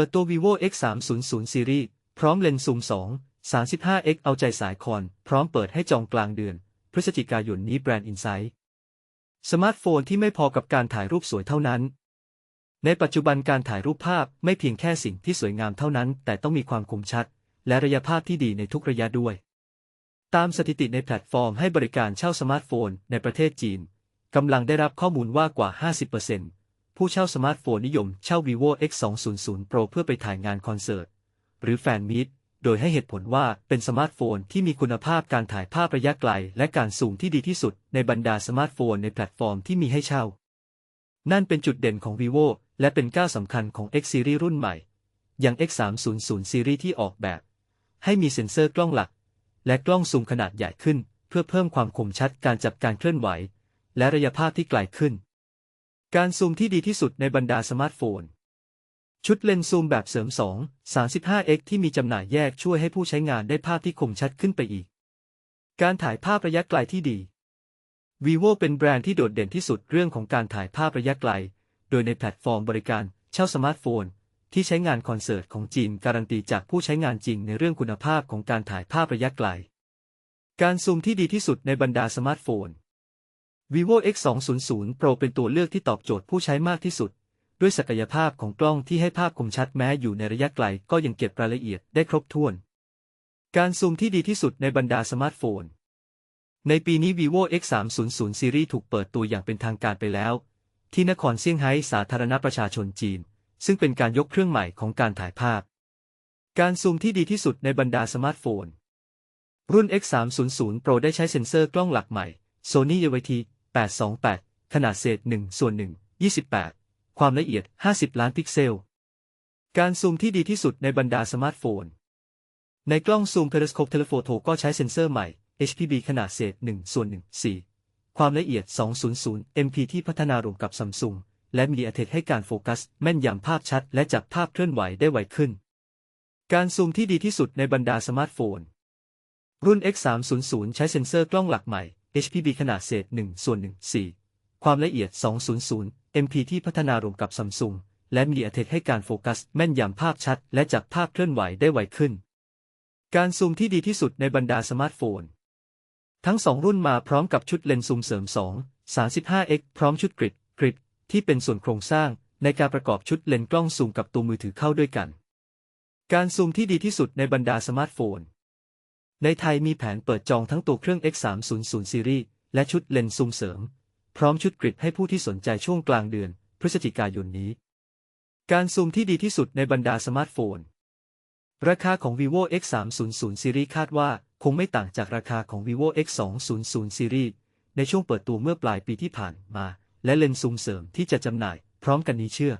ปิดตัว vivo x 3 0 0 series พร้อมเลนส์ซูม 2 35x เอาใจสายคอน พร้อมเปิดให้จองกลางเดือน พฤศจิกายนนี้แบรนด์ Insight สมาร์ทโฟนที่ไม่พอกับการถ่ายรูปสวยเท่านั้น ในปัจจุบันการถ่ายรูปภาพไม่เพียงแค่สิ่งที่สวยงามเท่านั้น แต่ต้องมีความคมชัด และระยะภาพที่ดีในทุกระยะด้วย ตามสถิติในแพลตฟอร์มให้บริการเช่าสมาร์ทโฟน ในประเทศจีนกำลังได้รับข้อมูลว่ากว่า 50% ผู้เช่าสมาร์ทโฟนนิยมเช่า vivo x 2 0 0 pro เพื่อไปถ่ายงานคอนเสิร์ต หรือแฟนมีตโดยให้เหตุผลว่าเป็นสมาร์ทโฟนที่มีคุณภาพการถ่ายภาพระยะไกล และการซูมที่ดีที่สุดในบรรดาสมาร์ทโฟนในแพลตฟอร์มที่มีให้เช่า นั่นเป็นจุดเด่นของ vivo และเป็นก้าวสำคัญของ X Series รุ่นใหม่ อย่าง X 3 0 0 Series ที่ออกแบบ ให้มีเซ็นเซอร์กล้องหลัก และกล้องซูมขนาดใหญ่ขึ้น เพื่อเพิ่มความคมชัดการจับการเคลื่อนไหว และระยะภาพที่ไกลขึ้น การซูมที่ดีที่สุดในบรรดาสมาร์ทโฟน ชุดเลนส์ซูมแบบเสริม 2 35x ที่มีจำหน่ายแยกช่วยให้ผู้ใช้งานได้ภาพที่คมชัดขึ้นไปอีก การถ่ายภาพระยะไกลที่ดี vivo เป็นแบรนด์ที่โดดเด่นที่สุดเรื่องของการถ่ายภาพระยะไกล โดยในแพลตฟอร์มบริการเช่าสมาร์ทโฟน ที่ใช้งานคอนเสิร์ตของจีนการันตีจากผู้ใช้งานจริงในเรื่องคุณภาพของการถ่ายภาพระยะไกล การซูมที่ดีที่สุดในบรรดาสมาร์ทโฟน vivo x 2 0 0 pro เป็นตัวเลือกที่ตอบโจทย์ผู้ใช้มากที่สุด ด้วยศักยภาพของกล้องที่ให้ภาพคมชัดแม้อยู่ในระยะไกลก็ยังเก็บรายละเอียดได้ครบถ้วน การซูมที่ดีที่สุดในบรรดาสมาร์ทโฟน ในปีนี้ vivo x 3 0 0 series ถูกเปิดตัวอย่างเป็นทางการไปแล้ว ที่นครเซี่ยงไฮ้สาธารณประชาชนจีน ซึ่งเป็นการยกเครื่องใหม่ของการถ่ายภาพ การซูมที่ดีที่สุดในบรรดาสมาร์ทโฟน รุ่น x 3 0 0 pro ได้ใช้เซ็นเซอร์กล้องหลักใหม่ Sony AVT 828 ขนาดเศษ1ส่วน1 28 ความละเอียด 50 ล้านพิกเซล การซูมที่ดีที่สุดในบรรดาสมาร์ทโฟน ในกล้องซูม Periscope Telephoto ก็ใช้เซ็นเซอร์ใหม่ HPB ขนาดเศษ1ส่วน1 4 ความละเอียด 200 MP ที่พัฒนารวมกับ Samsung และ MediaTek ให้การโฟกัส แม่นยำภาพชัด และจับภาพเคลื่อนไหวได้ไวขึ้น การซูมที่ดีที่สุดในบรรดาสมาร์ทโฟน รุ่น X 3 0 0 ใช้เซ็นเซอร์กล้องหลักใหม่ HPB ขนาดเศษ1ส่วน1 4 ความละเอียด 200 MP ที่พัฒนารวมกับ Samsung และ MediaTek ให้การโฟกัสแม่นยำภาพชัด และจับภาพเคลื่อนไหวได้ไวขึ้น การซูมที่ดีที่สุดในบรรดาสมาร์ทโฟน ทั้ง2รุ่นมาพร้อมกับชุดเลนส์ซูมเสริม 2 35x พร้อมชุดกริดกริดที่เป็นส่วนโครงสร้างในการประกอบชุดเลนส์กล้องซูมกับตัวมือถือเข้าด้วยกัน การซูมที่ดีที่สุดในบรรดาสมาร์ทโฟน ในไทยมีแผนเปิดจองทั้งตัวเครื่อง X 3 0 0 Series และชุดเลนส์ซูมเสริม พร้อมชุดกริดให้ผู้ที่สนใจช่วงกลางเดือน พฤศจิกายนนี้ การซูมที่ดีที่สุดในบรรดาสมาร์ทโฟน ราคาของ vivo x 3 0 0 series คาดว่าคงไม่ต่างจากราคาของ vivo x 2 0 0 series ในช่วงเปิดตัวเมื่อปลายปีที่ผ่านมา และเลนส์ซูมเสริมที่จะจำหน่าย พร้อมกันนี้เชื่อ